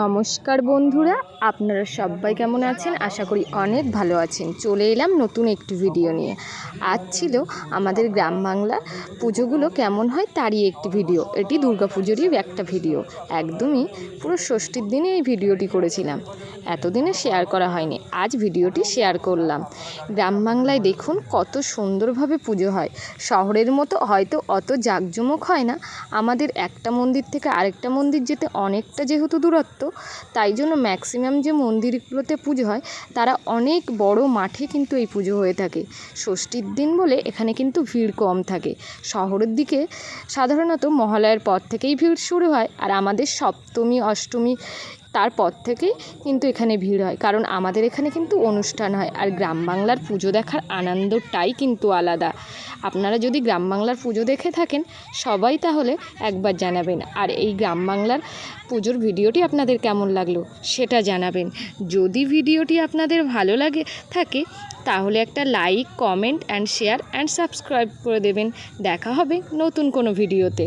নমস্কার বন্ধুরা, আপনারা সবাই কেমন আছেন? আশা করি অনেক ভালো আছেন। চলে এলাম নতুন একটি ভিডিও নিয়ে। আজ ছিল আমাদের গ্রাম বাংলা পুজোগুলো কেমন হয় তারই একটি ভিডিও এটি পুজোরই একটা ভিডিও একদমই পুরো ষষ্ঠীর দিনে এই ভিডিওটি করেছিলাম। এতদিনে শেয়ার করা হয়নি। আজ ভিডিওটি শেয়ার করলাম। গ্রাম বাংলায় দেখুন কত সুন্দরভাবে পুজো হয়। শহরের মতো হয়তো অত জাঁকজমক হয় না। আমাদের একটা মন্দির থেকে আরেকটা মন্দির যেতে অনেকটা যেহেতু দূরত্ব, তাই জন্য ম্যাক্সিমাম যে মন্দিরগুলোতে পুজো হয়, তারা অনেক বড় মাঠে কিন্তু এই পুজো হয়ে থাকে। ষষ্ঠীর দিন বলে এখানে কিন্তু ভিড় কম থাকে। শহরের দিকে সাধারণত মহালয়ার পর থেকেই ভিড় শুরু হয়। আর আমাদের সপ্তমী, অষ্টমী তারপর থেকেই কিন্তু এখানে ভিড় হয়। কারণ আমাদের এখানে কিন্তু অনুষ্ঠান হয় আর গ্রাম বাংলার পুজো দেখার আনন্দটাই কিন্তু আলাদা। আপনারা যদি গ্রাম বাংলার পুজো দেখে থাকেন, সবাই তাহলে একবার জানাবেন। আর এই গ্রাম বাংলার পুজোর ভিডিওটি আপনাদের কেমন লাগল সেটা জানাবেন। যদি ভিডিওটি আপনাদের ভালো লাগে থাকে, তাহলে একটা like comment and share and subscribe করে দেবেন। দেখা হবে নতুন কোনো ভিডিওতে।